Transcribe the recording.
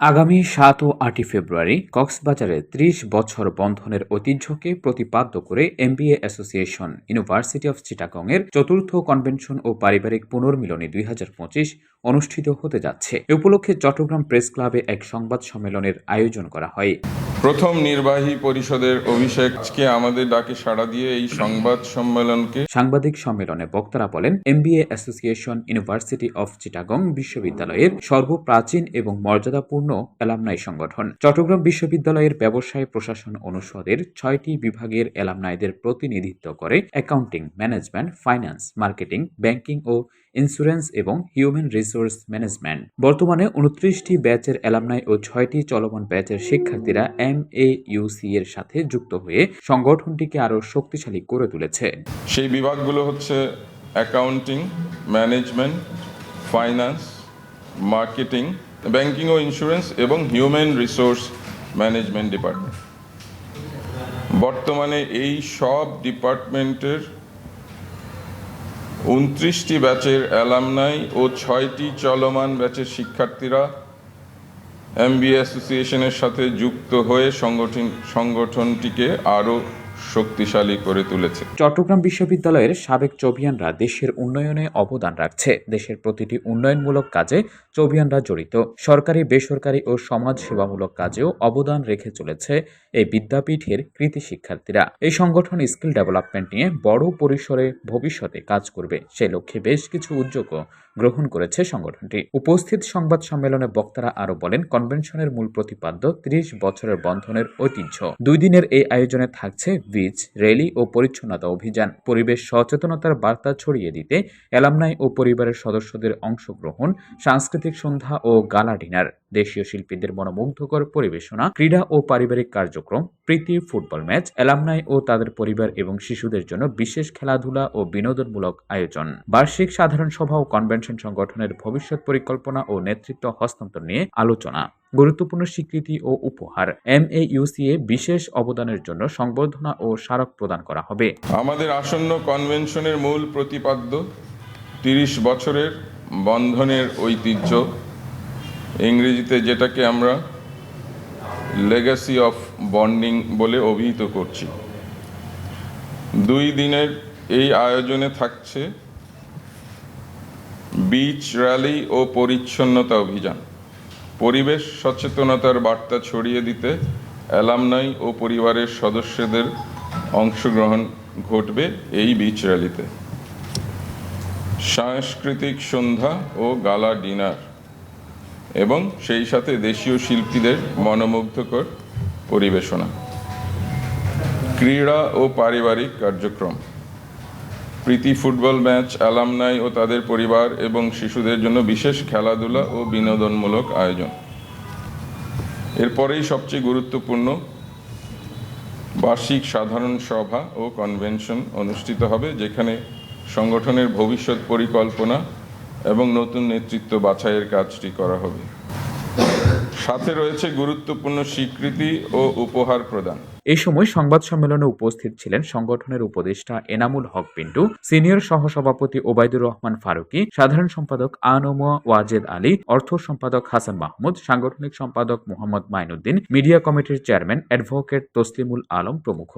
আগামী সাত ও আটই ফেব্রুয়ারি কক্সবাজারে ত্রিশ বছর বন্ধনের ঐতিহ্যকে প্রতিপাদ্য করে এমবিএ অ্যাসোসিয়েশন, ইউনিভার্সিটি অফ চিটাগংয়ের চতুর্থ কনভেনশন ও পারিবারিক পুনর্মিলনী দুই হাজার পঁচিশ অনুষ্ঠিত হতে যাচ্ছে। এ উপলক্ষে চট্টগ্রাম প্রেস ক্লাবে এক সংবাদ সম্মেলনের আয়োজন করা হয়। প্রথম নির্বাহী পরিষদের অভিষেককে আমাদের ডাকে সাড়া দিয়ে এই সংবাদ সম্মেলনকে সাংবাদিক সম্মেলনে বক্তারা বলেন, MBA association university of Chittagong বিশ্ববিদ্যালয়ের সর্বপ্রাচীন এবং মর্যাদাপূর্ণ অ্যালামনাই সংগঠন। চট্টগ্রাম বিশ্ববিদ্যালয়ের ব্যবসায় প্রশাসন অনুষদের ছয়টি বিভাগের অ্যালামনাইদের প্রতিনিধিত্ব করে accounting, management, finance, marketing, banking ও ইন্স্যুরেন্স এবং হিউম্যান রিসোর্স ম্যানেজমেন্ট। বর্তমানে উনত্রিশটি ব্যাচের অ্যালামনাই ও ছয়টি চলমান ব্যাচের শিক্ষার্থীরা এম এ ইউসি এর সাথে যুক্ত হয়ে সংগঠনটিকে আরও শক্তিশালী করে তুলেছে। সেই বিভাগগুলো হচ্ছে accounting, management, finance, marketing, banking ও ইন্স্যুরেন্স এবং হিউম্যান রিসোর্স ম্যানেজমেন্ট ডিপার্টমেন্ট। বর্তমানে এই সব ডিপার্টমেন্টের উনত্রিশটি ব্যাচের অ্যালামনাই ও ছয়টি চলমান ব্যাচের শিক্ষার্থীরা এমবিএ অ্যাসোসিয়েশনের সাথে যুক্ত হয়ে সংগঠন সংগঠনটিকে আরও শক্তিশালী করে তুলেছে। চট্টগ্রাম বিশ্ববিদ্যালয়ের সাবেক চবিয়ানরা দেশের উন্নয়নে অবদান রাখছে। দেশের প্রতিটি উন্নয়নমূলক কাজে চবিয়ানরা জড়িত। সরকারি, বেসরকারি ও সমাজ সেবামূলক কাজেও অবদান রেখে চলেছে এই বিদ্যাপীঠের কৃতি শিক্ষার্থীরা। এই সংগঠন স্কিল ডেভেলপমেন্ট নিয়ে বড় পরিসরে ভবিষ্যতে কাজ করবে। সে লক্ষ্যে বেশ কিছু উদ্যোগও গ্রহণ করেছে সংগঠনটি। উপস্থিত সংবাদ সম্মেলনে বক্তারা আরও বলেন, কনভেনশনের মূল প্রতিপাদ্য ত্রিশ বছরের বন্ধনের ঐতিহ্য। দুই দিনের এই আয়োজনে থাকছে বীজ র্যালি ও পরিচ্ছন্নতা অভিযান, পরিবেশ সচেতনতার বার্তা ছড়িয়ে দিতে অ্যালামনাই ও পরিবারের সদস্যদের অংশগ্রহণ, সাংস্কৃতিক সন্ধ্যা ও গালা ডিনার, দেশীয় শিল্পীদের মনোমুগ্ধকর পরিবেশনা, ক্রীড়া ও পারিবারিক কার্যক্রম, প্রীতি ফুটবল ম্যাচ, অ্যালামনাই ও তাদের পরিবার এবং শিশুদের জন্য বিশেষ খেলাধুলা ও বিনোদনমূলক আয়োজন। বার্ষিক সাধারণ সভা ও কনভেনশন সংগঠনের ভবিষ্যৎ পরিকল্পনা ও নেতৃত্ব হস্তান্তর নিয়ে আলোচনা। গুরুত্বপূর্ণ স্বীকৃতি ও উপহার। এম এ ইউসিএ বিশেষ অবদানের জন্য সংবর্ধনা ও স্মারক প্রদান করা হবে। আমাদের আসন্ন কনভেনশনের মূল প্রতিপাদ্য তিরিশ বছরের বন্ধনের ঐতিহ্য। ইংরেজিতে যেটাকে আমরা লেগাসি অফ বন্ডিং বলে অভিহিত করছি। দুই দিনের এই আয়োজনে থাকছে বিচ র্যালি ও পরিচ্ছন্নতা অভিযান। পরিবেশ সচেতনতার বার্তা ছড়িয়ে দিতে অ্যালামনাই ও পরিবারের সদস্যদের অংশগ্রহণ ঘটবে এই বিচ র্যালিতে সাংস্কৃতিক সন্ধ্যা ও গালা ডিনার এবং সেই সাথে দেশীয় শিল্পীদের মনোমুগ্ধকর পরিবেশনা। ক্রীড়া ও পারিবারিক কার্যক্রম প্রীতি ফুটবল ম্যাচ, অ্যালামনাই ও তাদের পরিবার এবং শিশুদের জন্য বিশেষ খেলাধুলা ও বিনোদনমূলক আয়োজন। এরপরেই সবচেয়ে গুরুত্বপূর্ণ বার্ষিক সাধারণ সভা ও কনভেনশন অনুষ্ঠিত হবে, যেখানে সংগঠনের ভবিষ্যৎ পরিকল্পনা এবং নতুন নেতৃত্ব বাছাইয়ের কাজটি করা হবে। সাথে রয়েছে গুরুত্বপূর্ণ স্বীকৃতি ও উপহার প্রদান। এই সময় সংবাদ সম্মেলনে উপস্থিত ছিলেন সংগঠনের উপদেষ্টা এনামুল হক পিন্টু, সিনিয়র সহসভাপতি ওবায়দুর রহমান ফারুকী, সাধারণ সম্পাদক আনম ওয়াজেদ আলী, অর্থ সম্পাদক হাসান মাহমুদ, সাংগঠনিক সম্পাদক মোহাম্মদ মাইনুদ্দিন, মিডিয়া কমিটির চেয়ারম্যান অ্যাডভোকেট তসলিমুল আলম প্রমুখ।